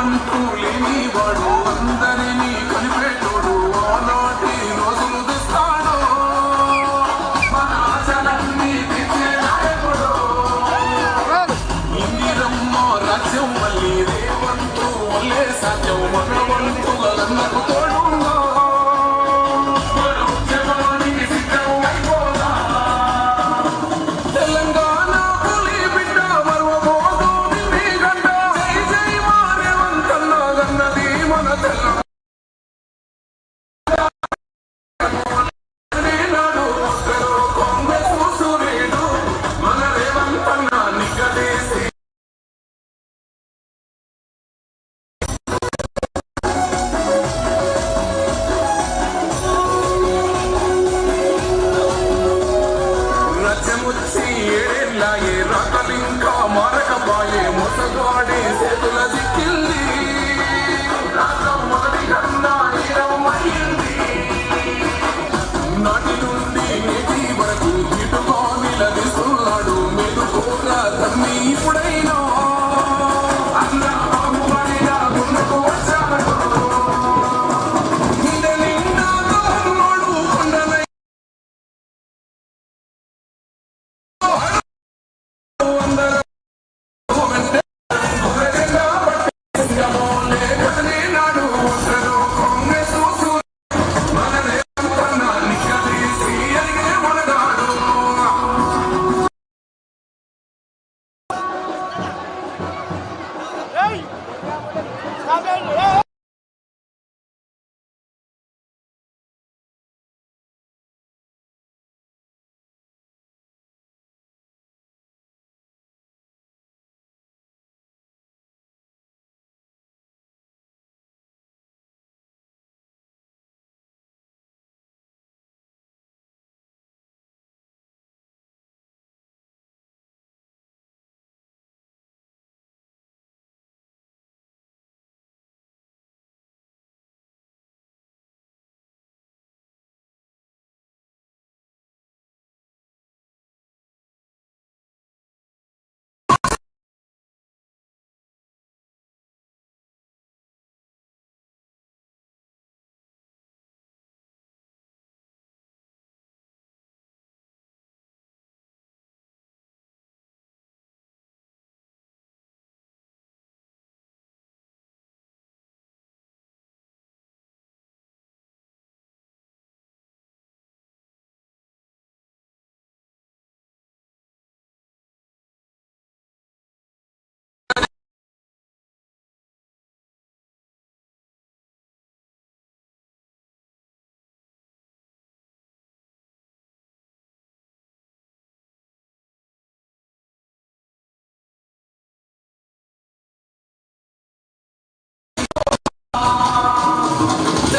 అంటూ లేనివాడు అందరినీ కలిపేటోడు ఆనాటి Now you?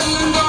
Hallelujah.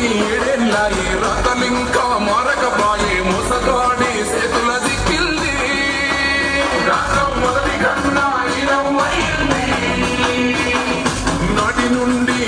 రాని ఏడేళ్ళాయి రాతలింకా మారకపాయే మోసగాడి సేతుల దిక్కింది రాత్రం నాటి నుండి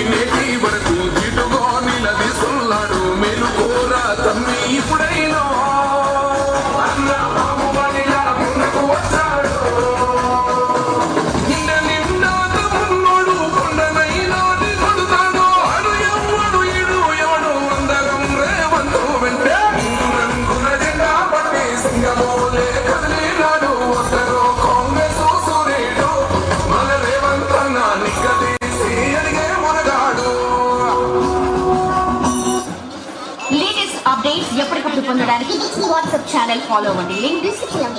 ఉండడానికి డిస్నీ వాట్సాప్ ఛానల్ ఫాలో అవ్వండి. లింక్ డిస్క్రిప్షన్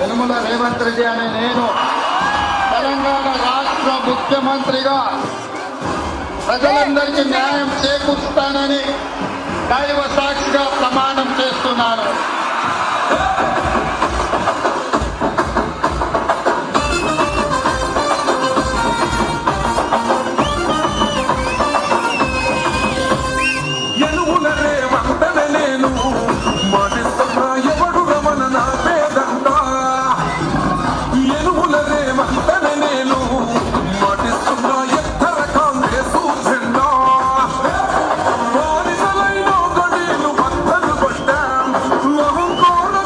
యనమల రేవంత్ రెడ్డి అనే నేను తెలంగాణ రాష్ట్ర ముఖ్యమంత్రిగా ప్రజలందరికీ న్యాయం చేకూరుస్తానని దైవ సాక్షిగా ప్రమాణం చేస్తున్నాను. Oh.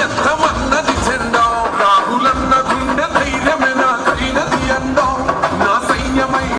يفهم